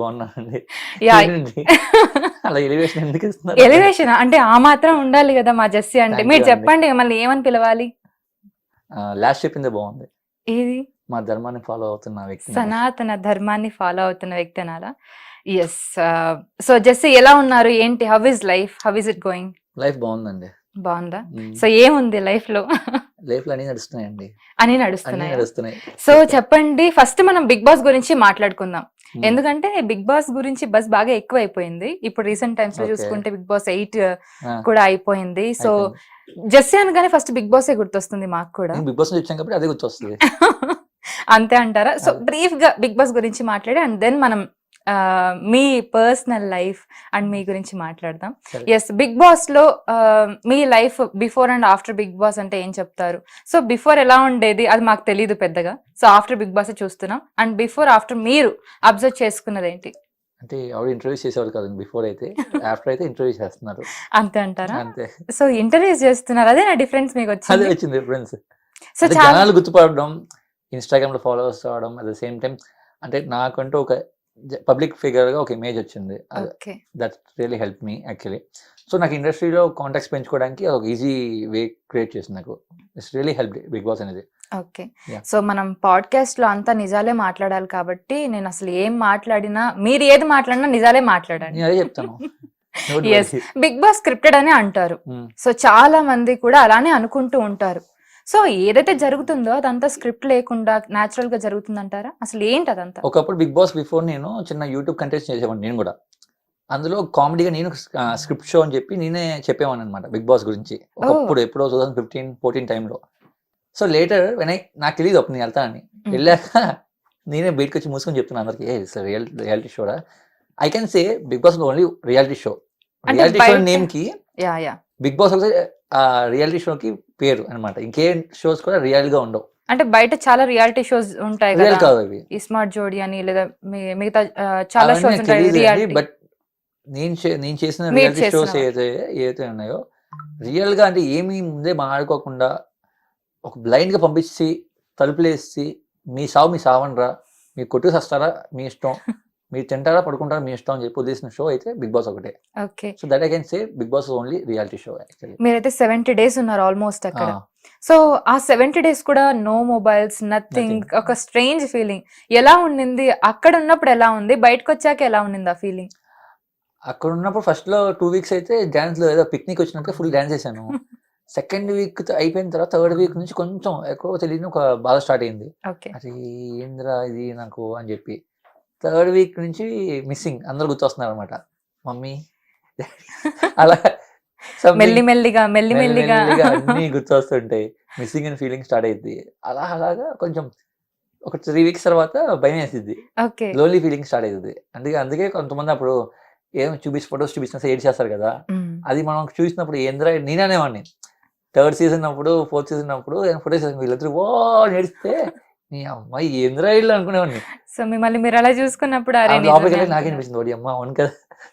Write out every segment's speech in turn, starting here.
బాగున్నానండి? అలా ఎలివేషన్ ఎందుకు ఇస్తున్నారు? ఎలివేషన్ అంటే ఆ మాత్రం ఉండాలి కదా మా జెస్సీ అంటే. మీరు. చెప్పండి మళ్ళీ ఏమని పిలవాలి? లాస్ట్ చెప్పిందే బాగుంది. ఏది? మా ధర్మాన్ని ఫాలో అవుతున్న వ్యక్తి సనాతన ధర్మాన్ని ఫాలో అవుతున్న వ్యక్తి అనాలా ఎస్ సో జెస్సీ ఎలా ఉన్నారు? ఏంటి? How is life how is it going life బాగుందండి. బాగుందా? సో ఏముంది లైఫ్లో? అన్ని నడుస్తున్నాయండి. అని అన్ని నడుస్తున్నాయి? నడుస్తున్నాయి. సో చెప్పండి ఫస్ట్ మనం బిగ్ బాస్ గురించి మాట్లాడుకుందాం. ఎందుకంటే బిగ్ బాస్ గురించి బస్ బాగా ఎక్కువ అయిపోయింది ఇప్పుడు రీసెంట్ టైమ్స్లో Okay. చూసుకుంటే బిగ్ బాస్ ఎయిట్ కూడా అయిపోయింది. సో. జెస్సీ అనగానే ఫస్ట్ బిగ్ బాస్ గుర్తొస్తుంది మాకు కూడా. బిగ్ బాస్ నుంచి వచ్చాను కాబట్టి అదే గుర్తొస్తుంది. అంతే అంటారా? సో. బ్రీఫ్గా బిగ్ బాస్ గురించి మాట్లాడి అండ్ దెన్ మనం మీ పర్సనల్ లైఫ్ అండ్ మీ గురించి మాట్లాడదాం. ఎస్ బిగ్ బాస్లో మీ life before and after Bigg Boss అంటే ఏం చెప్తారు? సో బిఫోర్ ఎలా ఉండేది? అది మాకు తెలియదు పెద్దగా. సో ఆఫ్టర్ బిగ్ బాస్ చూస్తున్నాం. అండ్ బిఫోర్ ఆఫ్టర్ మీరు అబ్జర్వ్ చేసుకున్నది ఏంటి? అంటే ఆవిడ ఇంటర్వ్యూ చేసేవారు కదండి బిఫోర్ అయితే ఆఫ్టర్ అయితే ఇంటర్వ్యూ చేస్తున్నారు. అంతే అంటారా? అంతే. సో ఇంటర్వ్యూస్ చేస్తున్నారు. అదే నా డిఫరెన్స్ మీకు అదే వచ్చింది వచ్చింది డిఫరెన్స్ సో జనాలు గుర్తుపడడం ఇన్స్టాగ్రామ్లో ఫాలోవర్స్ అవడం అట్ ద సేమ్ టైం అంటే నాకంటూ ఒక పబ్లిక్ ఫిగర్గా ఒక ఇమేజ్ వచ్చింది. Okay. That really help me actually. So నాకు ఇండస్ట్రీలో కాంటాక్ట్స్ పెంచుకోవడానికి ఒక ఈజీ వే క్రియేట్ చేసింది నాకు. It's really help Bigg Boss అనేది. ఓకే. సో మనం పాడ్కాస్ట్లో అంతా నిజాలే మాట్లాడాలి కాబట్టి నేను అసలు ఏం మాట్లాడినా మీరు ఏది మాట్లాడినా నిజాలే మాట్లాడండి. నేను అదే చెప్తాను. బిగ్ బాస్ స్క్రిప్టెడ్ అని అంటారు. Hmm. సో చాలా మంది కూడా అలానే అనుకుంటూ ఉంటారు. సో ఏదైతే జరుగుతుందో అదంతా స్క్రిప్ట్ లేకుండా నాచురల్గా జరుగుతుందంటారా? అసలు ఏంటి అదంతా? ఒకప్పుడు బిగ్ బాస్ బిఫోర్ నేను చిన్న యూట్యూబ్ కంటెస్ట్ చేసేవాడిని నేను కూడా. అందులో కామెడీగా నేను స్క్రిప్ట్ షో అని చెప్పి నేనే చెప్పేవాడిని అనమాట బిగ్ బాస్ గురించి. ఒకప్పుడు ఎప్పుడో టూ థౌసండ్ ఫిఫ్టీన్ ఫోర్టీన్ టైంలో సో లేటర్ వెన్ ఐ నాకు తెలియదు అప్పుడు నేను వెళ్తానని వెళ్ళాక నేనే బయటకు వచ్చి మూసుకొని చెప్తున్నాను అందరికి a real reality షోడా I can say Bigg Boss only reality show reality show నేమ్కి Bigg Boss ఒకసారి రియాలిటీ షోకి పేరు అన్నమాట. ఇంకే షోస్ కూడా రియల్గా ఉండవు. అంటే బయట చాలా రియాలిటీ షోస్ ఉంటాయి రియల్ కదా. అవి. ఈ స్మార్ట్ జోడి అని లేదా మీ- మిగతా చాలా షోస్ ఉంటాయి. బట్ నేను నేను చేసిన రియాలిటీ షోస్ ఏదైతే ఏదైతే ఉన్నాయో రియల్గా అంటే ఏమీ ముందే మాట్లాడుకోకుండా ఒక బ్లైండ్గా పంపించి తలుపులేసి మీ సావు మీ సావనరా? మీరు కొట్టుకు వస్తారా మీ ఇష్టం? మీరు తింటారా పడుకుంటారా మీ ఇష్టం అని చెప్పి వదిలేసిన షో అయితే బిగ్ బాస్ ఒకటే. Okay so that I can say Bigg Boss only reality show actually మీరైతే సెవెంటీ డేస్ ఉన్నారు ఆల్మోస్ట్ అక్కడ. సో ఆ సెవెంటీ డేస్ కూడా నో మొబైల్స్ నథింగ్. ఒక స్ట్రేంజ్ ఫీలింగ్ ఎలా ఉండింది? అక్కడ ఉన్నప్పుడు ఎలా ఉంది? బయటకు వచ్చాక ఎలా ఉండింది ఆ ఫీలింగ్ అక్కడ ఉన్నప్పుడు ఫస్ట్లో టూ వీక్స్ అయితే డాన్స్లో ఏదో పిక్నిక్ వచ్చినట్టు ఫుల్ డాన్స్ చేశాను. సెకండ్ వీక్ అయిపోయిన తర్వాత థర్డ్ వీక్ నుంచి కొంచెం ఎక్కువ తెలియని ఒక బాధ స్టార్ట్ అయింది. అది ఏందిరా ఇది నాకు అని చెప్పి. థర్డ్ వీక్ నుంచి మిస్సింగ్. అందరు గుర్తొస్తున్నారు అనమాట మమ్మీ అలా మెల్లి మెల్లిగా మెల్లి మెల్లిగా. అన్ని గుర్తొస్తుంటాయి. మిస్సింగ్ అని ఫీలింగ్ స్టార్ట్ అయింది అలా అలాగా కొంచెం ఒక త్రీ వీక్స్ తర్వాత భయం వేసిద్ది. లోన్లీ ఫీలింగ్ స్టార్ట్ అవుతుంది అందుకే అందుకే కొంతమంది అప్పుడు ఏం చూపించి ఫొటోస్ చూపించినా ఏడ్ చేస్తారు కదా. అది మనం చూసినప్పుడు ఏంద్రా నేననేవాడిని. థర్డ్ సీజన్ అప్పుడు ఫోర్త్ సీజన్ అప్పుడు ఫోటో సీజన్ వీళ్ళిద్దరు ఓ నేడిస్తే నీ అమ్మాయి ఏంద్రా ఇల్లు అనుకునేవాడిని? సో మిమ్మల్ని మీరు అలా చూసుకున్నప్పుడు అరే లోపలికి నాకే అనిపించింది ఓడి అమ్మ అవును కదా.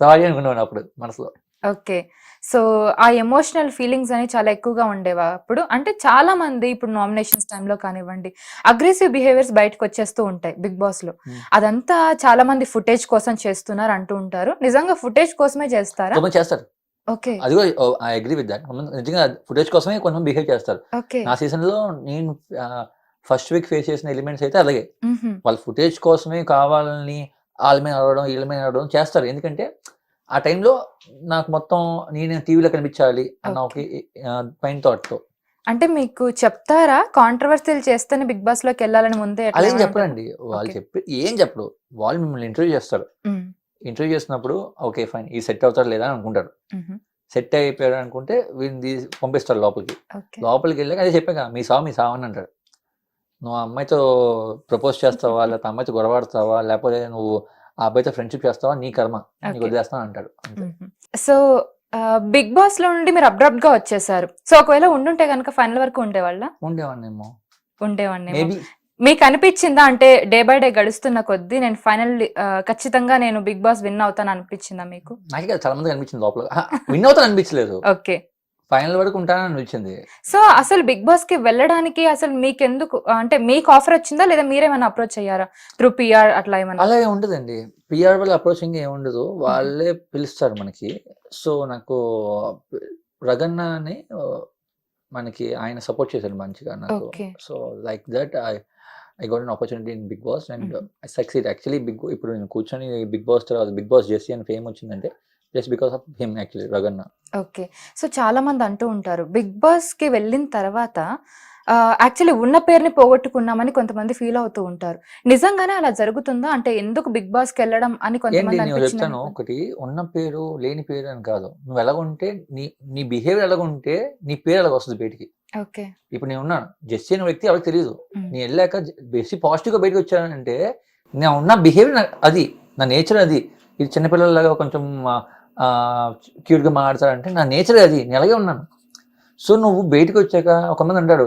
సారీ అనుకునేవాడిని అప్పుడు మనసులో. ఓకే. సో ఆ ఎమోషనల్ ఫీలింగ్స్ అనేవి చాలా ఎక్కువగా ఉండేవా అప్పుడు? అంటే చాలా మంది ఇప్పుడు నామినేషన్స్ టైంలో కానివ్వండి అగ్రెసివ్ బిహేవియర్స్ బయటకు వచ్చేస్తూ ఉంటాయి బిగ్ బాస్లో. Hmm. అదంతా చాలా మంది ఫుటేజ్ కోసం చేస్తున్నారు అంటూ ఉంటారు. నిజంగా ఫుటేజ్ కోసమే చేస్తారా? చేస్తారు. ఓకే. అది ఐ అగ్రీ విత్ దాట్ నిజంగా ఫుటేజ్ కోసమే కొంతమంది బిహేవ్ చేస్తారు. ఓకే. నా సీజన్లో నేను ఫస్ట్ వీక్ ఫేస్ చేసిన ఎలిమెంట్స్ అయితే అలాగే. వాళ్ళ ఫుటేజ్ కోసమే కావాలని వాళ్ళ మీద అడవడం వీళ్ళ మీద అడవడం చేస్తారు. ఎందుకంటే ఆ టైంలో నాకు మొత్తం నేను టీవీలో కనిపించాలి అన్న ఒక పైన థాట్తో అంటే మీకు చెప్తారా? కాంట్రవర్సీలు చేస్తేనే బిగ్ బాస్లోకి వెళ్ళాలని ముందే అదేం ఏమైనా చెప్పరండి వాళ్ళు. చెప్పి ఏం చెప్పరు వాళ్ళు మిమ్మల్ని ఇంటర్వ్యూ చేస్తారు. ఇంటర్వ్యూ చేసినప్పుడు ఓకే ఫైన్. ఈ సెట్ అవుతారు లేదా అని అనుకుంటారు. సెట్ అయిపోయాడు అనుకుంటే వీళ్ళని పంపిస్తారు లోపలికి. లోపలికి వెళ్ళాక అదే చెప్పాక మీ సావు మీ సావు అని అంటాడు నువ్వు ఆ అమ్మాయితో ప్రపోజ్ చేస్తావా? లేకపోతే అమ్మాయితో గొడవాడతావా లేకపోతే నువ్వు ఆ అబ్బాయితో ఫ్రెండ్షిప్ చేస్తావా? నీ కర్మ నీకు. వదిలేస్తాను అంటాడు. సో బిగ్ బాస్లో నుండి మీరు అబ్రప్ట్గా వచ్చేసారు. సో ఒకవేళ ఉండుంటే కనుక ఫైనల్ వరకు ఉండేవాళ్ళ? ఉండేవాడినేమో. ఉండేవాడిని మీకు అనిపించిందా? అంటే డే బై డే గడుస్తున్న కొద్దీ నేను ఫైనల్ ఖచ్చితంగా నేను బిగ్ బాస్ విన్ అవుతాను అనిపించిందా మీకు? నాకే చాలా మంది అనిపించింది లోపల. విన్ అవుతాను అనిపించలేదు. ఓకే ఫైనల్ వరకు ఉంటానని అనిపించింది. సో అసలు బిగ్ బాస్కి వెళ్ళడానికి అసలు మీకు ఎందుకు అంటే మీకు ఆఫర్ వచ్చిందా? లేదా మీరేమైనా అప్రోచ్ అయ్యారా? త్రూ పిఆర్ అట్లా ఏమన్నా అలాగే ఉంటుందండి పిఆర్ వల్ల అప్రోచింగ్ ఏమి ఉండదు. వాళ్ళే పిలుస్తారు మనకి. సో నాకు రగన్న అని మనకి ఆయన సపోర్ట్ చేశారు మంచిగా నాకు. So like that I I got an opportunity in Bigg Boss and. I succeed. Actually Bigg ఇప్పుడు నేను కూర్చొని బిగ్ బాస్ తర్వాత బిగ్ బాస్ జెస్సీ అని ఫేమ్ వచ్చిందంటే just because of him actually Raganna okay so చాలా మంది అంటూ ఉంటారు బిగ్ బాస్కి వెళ్ళిన తర్వాత యాక్చువల్లీ ఉన్న పేరుని పోగొట్టుకున్నామని కొంతమంది ఫీల్ అవుతూ ఉంటారు. నిజంగానే అలా జరుగుతుందా? అంటే ఎందుకు బిగ్ బాస్కి వెళ్ళడం అని కొంతమంది నేను చెప్తాను ఒకటి ఉన్న పేరు లేని పేరు అని కాదు. నువ్వు ఎలాగుంటే నీ నీ బిహేవియర్ ఎలాగుంటే నీ పేరు ఎలాగ వస్తుంది బయటికి. ఓకే. ఇప్పుడు నేను ఉన్నాను జెస్సీ అనే వ్యక్తి ఎవరికి తెలియదు నేను వెళ్ళాక బేసి పాజిటివ్గా బయటకు వచ్చానంటే నేను ఉన్న బిహేవియర్ అది నా నేచర్ అది. ఇది చిన్నపిల్లలాగా కొంచెం క్యూట్గా మాట్లాడతారంటే నా నేచర్ అది నేను అలాగే ఉన్నాను. సో నువ్వు బయటకు వచ్చాక ఒక మంది అంటాడు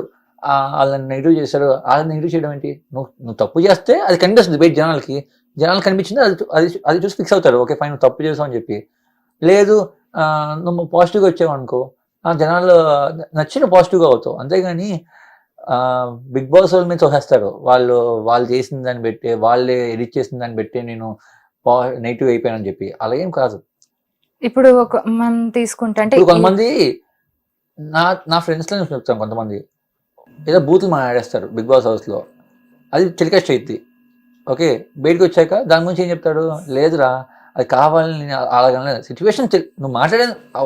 వాళ్ళని నెగిటివ్ చేశారు వాళ్ళని నెగిటివ్ చేయడం ఏంటి? నువ్వు నువ్వు తప్పు చేస్తే అది కనిపిస్తుంది బయట జనాలకి. జనాలు కనిపించింది అది అది అది చూసి ఫిక్స్ అవుతారు. ఓకే ఫైన్ నువ్వు తప్పు చేసావు అని చెప్పి. లేదు నువ్వు పాజిటివ్గా వచ్చావు అనుకో. ఆ జనాలు నచ్చిన పాజిటివ్గా అవుతావు. అంతేగాని బిగ్ బాస్ వాళ్ళ మీద తోసేస్తారు. వాళ్ళు వాళ్ళు చేసిన దాన్ని బట్టి వాళ్ళే ఎడిట్ చేసిన దాన్ని బట్టి నేను నెగిటివ్ అయిపోయానని చెప్పి. అలా ఏం కాదు. ఇప్పుడు ఒక మనం తీసుకుంటే అంటే కొంతమంది నా నా ఫ్రెండ్స్లో నేను చెప్తాను కొంతమంది. ఏదో బూతులు మాట్లాడేస్తారు బిగ్ బాస్ హౌస్లో. అది టెలికాస్ట్ అయ్యిద్ది ఓకే బయటకు వచ్చాక దాని గురించి ఏం చెప్తాడు? లేదురా అది కావాలని నేను అలాగనే సిచ్యువేషన్ నువ్వు మాట్లాడే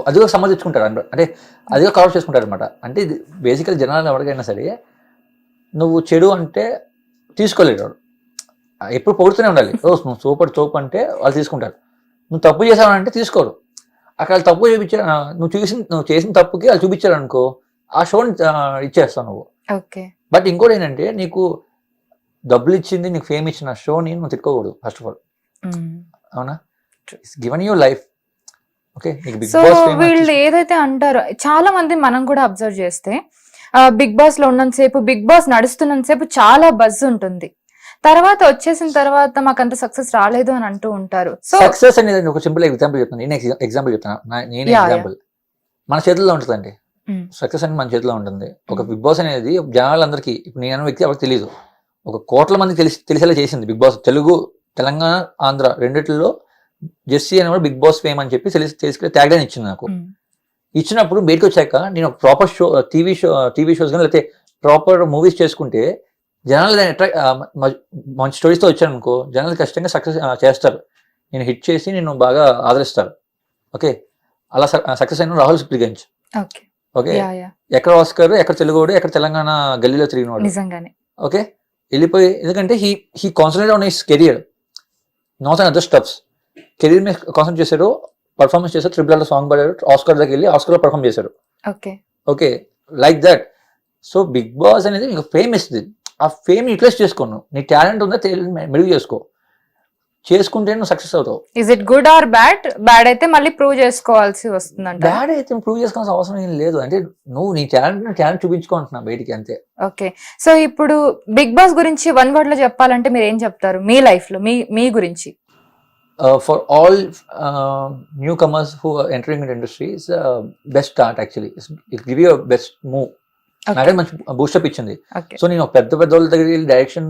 అదిగో సంబంధించుకుంటారు అంటే అంటే అదిగో కవర్ చేసుకుంటారు అనమాట అంటే ఇది బేసికల్ జనాలు ఎవరికైనా సరే నువ్వు చెడు అంటే తీసుకోలేడు. ఎప్పుడు పొగుడుతూనే ఉండాలి. ఓ నువ్వు సూపర్ తోపు అంటే వాళ్ళు తీసుకుంటారు. నువ్వు తప్పు చేసావంటే తీసుకోరు. అక్కడ వాళ్ళు తప్పు చూపించారు నువ్వు చూసిన నువ్వు చేసిన తప్పుకి వాళ్ళు చూపించారు అనుకో ఆ షోని ఇచ్చేస్తావు నువ్వు. ఓకే. బట్ ఇంకోటి ఏంటంటే నీకు డబ్బులు ఇచ్చింది నీకు ఫేమ్ ఇచ్చిన షోని నువ్వు తిట్టుకోకూడదు ఫస్ట్ ఆఫ్ ఆల్ అవునా? Given your life okay so వీళ్ళు ఏదైతే అంటారో చాలా మంది మనం కూడా అబ్జర్వ్ చేస్తే బిగ్ బాస్లో ఉన్నంతసేపు బిగ్ బాస్ నడుస్తున్నంతసేపు చాలా బజ్ ఉంటుంది. తర్వాత వచ్చేసిన తర్వాత మాకు అంత సక్సెస్ రాలేదు అని అంటూ ఉంటారు. సో సక్సెస్ అనేది ఒక సింపుల్ ఎగ్జాంపుల్ చెప్తాను నేను ఎగ్జాంపుల్ చెప్తాను నేనే ఎగ్జాంపుల్ మన చేతుల్లో ఉంటుందండి. సక్సెస్ అనేది మన చేతిలో ఉంటుంది. ఒక. బిగ్ బాస్ అనేది జనాలందరికీ ఇప్పుడు నేను వ్యక్తి ఎవరికి తెలియదు ఒక కోట్ల మంది తెలిసి తెలిసేలా చేసింది బిగ్ బాస్ తెలుగు తెలంగాణ ఆంధ్ర రెండిట్లో జెస్సీ అని కూడా బిగ్ బాస్ ఫేమ్ అని చెప్పి తెలిసి తీసుకెళ్ళి ట్యాగ్ అని ఇచ్చింది నాకు. మ్, ఇచ్చినప్పుడు బయటకు వచ్చాక నేను ఒక proper show TV show TV shows కానీ లేకపోతే ప్రాపర్ మూవీస్ చేసుకుంటే జనాలు దాన్ని మ- మంచి స్టోరీస్తో వచ్చాను అనుకో జనాలు ఖచ్చితంగా సక్సెస్ చేస్తారు. నేను హిట్ చేసి నేను బాగా ఆదరిస్తారు. ఓకే? అలా సక్సెస్ అయిన రాహుల్ సిప్లిగంజ్ ఓకే. ఎక్కడ ఆస్కర్ ఎక్కడ తెలుగువాడు ఎక్కడ తెలంగాణ గల్లీలో తిరిగినవాడు. నిజంగానే. ఓకే? వెళ్ళిపోయి ఎందుకంటే he he concentrate on his career not an other steps career మీద కాన్సన్ట్రేట్ చేశాడు పర్ఫార్మెన్స్ చేశాడు ట్రిపుల్ ఆర్ సాంగ్ పాడాడు ఆస్కర్ దగ్గర వెళ్ళి ఆస్కర్ పర్ఫామ్ చేశాడు. Okay. Okay? Like that so Bigg Boss అనేది నీకు ఫేమ్ ఇస్తుంది ఆ ఫేమ్ యూటిలైజ్ చేసుకోను. నీ టాలెంట్ ఉందా మెరుగు చేసుకో. చేసుకుంటే నువ్వు సక్సెస్ అవుతావు. Is it good or bad bad అయితే మళ్ళీ ప్రూవ్ చేసుకోవాల్సి వస్తుందంట. బ్యాడ్ అయితే ప్రూవ్ చేసుకోవాల్సిన అవసరం ఏం లేదు. అంటే నువ్వు నీ టాలెంట్ టాలెంట్ చూపించుకుంటున్నా బయటికి అంతే. ఓకే సో ఇప్పుడు బిగ్ బాస్ గురించి వన్ వర్డ్లో చెప్పాలంటే మీరు ఏం చెప్తారు? మీ లైఫ్లో మీ మీ గురించి. For all newcomers who entering in industry is best start actually it give you best move నాకైతే మంచి బూస్టప్ ఇచ్చింది. సో నేను పెద్ద పెద్ద వాళ్ళ దగ్గరికి వెళ్ళి డైరెక్షన్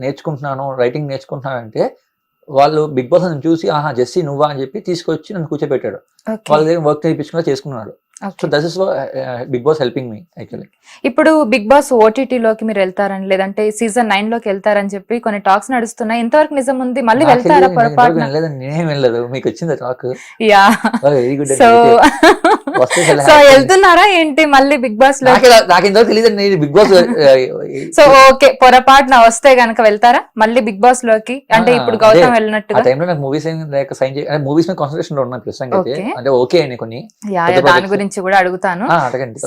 నేర్చుకుంటున్నాను రైటింగ్ నేర్చుకుంటున్నాను అంటే వాళ్ళు బిగ్ బాస్ నన్ను చూసి ఆహా జెస్సీ నువ్వా? అని చెప్పి తీసుకొచ్చి నన్ను కూర్చోబెట్టాడు. వాళ్ళ దగ్గర వర్క్ నేర్పించుకున్నా చేసుకున్నాడు. So that is Bigg Boss helping me actually ఇప్పుడు బిగ్ బాస్ ఓటీటీ లోకి మీరు వెళ్తారని లేదంటే సీజన్ నైన్లోకి వెళ్తారని చెప్పి కొన్ని టాక్స్ నడుస్తున్నాయి. ఎంతవరకు నిజం ఉంది. మళ్ళీ వెళ్తారా వెళ్ళలేదండి నేనేం వెళ్ళలేదు మీకు వచ్చింది టాక్ యా సో సో. వెళ్తున్నారా ఏంటి మళ్ళీ బిగ్ బాస్లో నాకు ఇంతవరకు తెలియదు నేను బిగ్ బాస్ సో ఓకే పొరపాటున వస్తే గనక వెళ్తారా మళ్ళీ బిగ్ బాస్లోకి అంటే ఇప్పుడు. గౌతమ్ ఆ వెళ్ళినట్టుగా టైంలో నాకు మూవీస్ లేక సైన్ చేయ మూవీస్ మీద కాన్సన్ట్రేషన్లో ఉన్నాను ప్రస్తుతం అయితే. అంటే ఓకే అని కొన్ని దాని. గురించి కూడా అడుగుతాను అడగండి.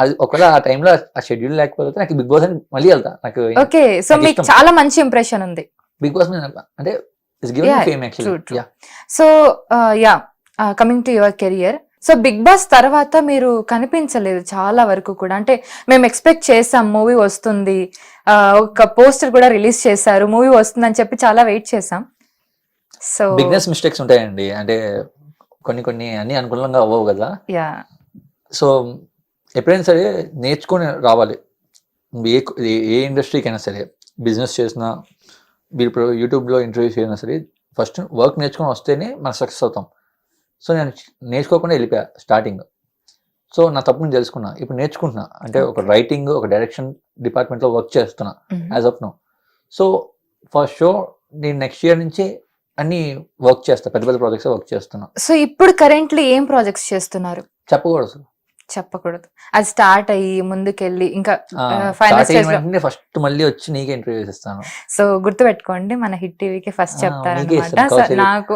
అది ఒకవేళ ఆ టైంలో ఆ షెడ్యూల్ లేకపోతే నాకు బిగ్ బాస్ అని మళ్ళీ వెళ్తా నాకు ఓకే సో మీకు. చాలా మంచి ఇంప్రెషన్ ఉంది బిగ్ బాస్ మీద అంటే. So yeah coming to your career so Bigg Boss తర్వాత మీరు కనిపించలేదు చాలా వరకు కూడా. అంటే మేము ఎక్స్పెక్ట్ చేసాం మూవీ వస్తుంది. ఒక పోస్టర్ కూడా రిలీజ్ చేశారు. మూవీ వస్తుందని చెప్పి చాలా వెయిట్ చేసాం. సో బిగ్నెస్ మిస్టేక్స్ ఉంటాయండి. అంటే కొన్ని కొన్ని అన్ని అనుకూలంగా అవ్వవు కదా. యా. సో ఎప్పుడైనా సరే నేర్చుకొని రావాలి. ఏ ఏ- ఇండస్ట్రీకైనా సరే బిజినెస్ చేసినా మీరు ఇప్పుడు యూట్యూబ్లో ఇంటర్వ్యూ చేసినా సరే ఫస్ట్ వర్క్ నేర్చుకొని వస్తేనే మనం సక్సెస్ అవుతాం. సో నేను నేర్చుకోకుండా వెళ్ళిపోయా స్టార్టింగ్. సో నా తప్పుని తెలుసుకున్నా. ఇప్పుడు నేర్చుకుంటున్నా. అంటే ఒక. రైటింగ్ ఒక డైరెక్షన్ డిపార్ట్మెంట్లో వర్క్ చేస్తున్నా మ్మ్. As of now. So for show నేను నెక్స్ట్ ఇయర్ నుంచి అన్ని వర్క్ చేస్తా. పెద్ద పెద్ద ప్రాజెక్ట్స్ వర్క్ చేస్తున్నా. సో ఇప్పుడు కరెంట్లీ ఏం ప్రాజెక్ట్స్ చేస్తున్నారు? చెప్పకూడదు చెప్పకూడదు. అది స్టార్ట్ అయ్యి ముందుకెళ్ళి ఇంకా ఫైనల్ ఫస్ట్ మళ్ళీ వచ్చి నీకే ఇంటర్వ్యూ సో గుర్తుపెట్టుకోండి మన హిట్ టీవీకి ఫస్ట్ చెప్తారనమాట కౌశల్య. నాకు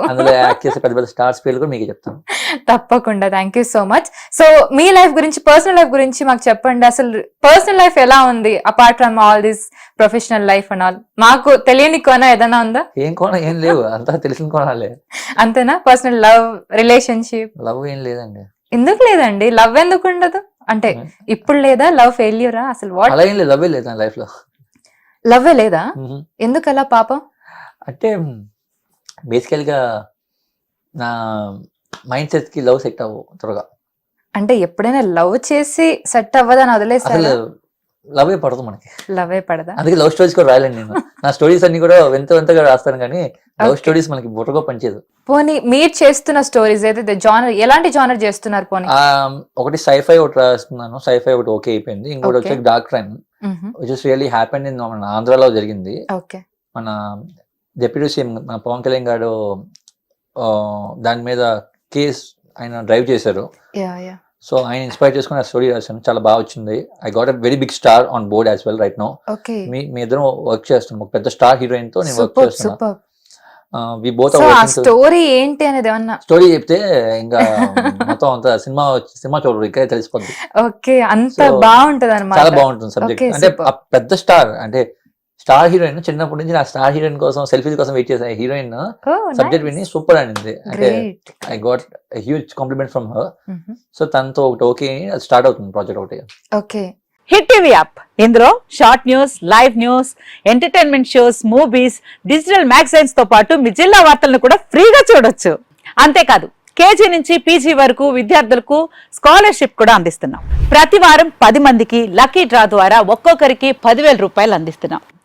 పెద్ద పెద్ద స్టార్స్ పేర్లు కూడా మీకే చెప్తాను. తప్పకుండా. Thank you so much so me life గురించి పర్సనల్ లైఫ్ గురించి మాకు చెప్పండి. అసలు పర్సనల్ లైఫ్ ఎలా ఉంది? Apart from all this professional life and all మాకు తెలియని కొన ఏదైనా ఉందా? ఏం కోణం? ఏం లేవు. అంతా తెలిసిన కోణాలే. అంతేనా? పర్సనల్ లవ్ రిలేషన్షిప్ లవ్ ఏం లేదండి. ఎందుకు లేదండి? లవ్ ఎందుకు ఉండదు? అంటే ఇప్పుడు లేదా? లవ్ ఫెయిల్యూరా? అసలు వాట్? అలా ఏం లేదు. లవ్ లేదు లైఫ్లో లవ్ లేదా. ఎందుకు అలా పాపం? అంటే బేసికల్గా నా మైండ్ సెట్కి లవ్ సెట్ అవ్వు త్వరగా. అంటే ఎప్పుడైనా లవ్ చేసి సెట్ అవ్వదని వదిలేసారా? లవ్ పడదు మనకి. లవే పడదా? అందుకే లవ్ స్టోరీస్ కూడా రాయలేను నేను. నా స్టోరీస్ అన్ని కూడా వింత వింతగా రాస్తాను కానీ లవ్. స్టోరీస్ మనకి బుర్రగా పనిచేయదు. పోనీ మీరు చేస్తున్న స్టోరీస్ ఏదైతే జానర్ ఎలాంటి జానర్ చేస్తున్నారు పోనీ? ఒకటి సైఫై ఒకటి రాస్తున్నాను. సైఫై ఒకటి ఓకే అయిపోయింది. ఇంకోటి. వచ్చి dark crime which is really happen in మన ఆంధ్రాలో జరిగింది. ఓకే. మన డిప్యూటీ సీఎం మన పవన్ కళ్యాణ్ గారు దాని మీద కేస్ ఆయన డ్రైవ్ చేశారు. Yeah yeah. సో ఆయన ఇన్స్పైర్ చేసుకుని ఆ స్టోరీ రాశాను. చాలా బాగా వచ్చింది. I got a very big star on board as well right no మీ మీ ఇద్దరం వర్క్ చేస్తున్నాం. ఒక పెద్ద స్టార్ హీరోయిన్తో నేను వర్క్ సూపర్ చేస్తున్నా సూపర్ వి బోత్ స్టోరీ ఏంటి అనేది ఏమన్నా? స్టోరీ చెప్తే ఇంకా మొత్తం అంత సినిమా సినిమా చూడరు ఇక్కడే తెలిసిపోద్ది. ఓకే అంత బాగుంటది అనమాట చాలా బాగుంటుంది సబ్జెక్ట్ అంటే పెద్ద స్టార్ అంటే స్టార్ హీరోయిన్ చిన్నప్పటి నుంచి నా స్టార్ హీరోయిన్ కోసం సెల్ఫీ కోసం వెయిట్ చేసే హీరోయిన్ సబ్జెక్ట్ విని సూపర్ అనింది. అంటే I got huge compliment from her so తనతో ఒకటి ఓకే స్టార్ట్ అవుతుంది ప్రాజెక్ట్ ఒకటి. ఓకే. Hit TV app. ఇందులో short news live news entertainment shows movies digital మ్యాగజైన్స్తో పాటు మీ జిల్లా వార్తలను కూడా ఫ్రీగా చూడొచ్చు. అంతేకాదు కేజీ నుంచి పీజీ వరకు విద్యార్థులకు స్కాలర్షిప్ కూడా అందిస్తున్నాం. ప్రతి వారం పది మందికి లక్కీ డ్రా ద్వారా ఒక్కొక్కరికి పదివేల రూపాయలు అందిస్తున్నాం.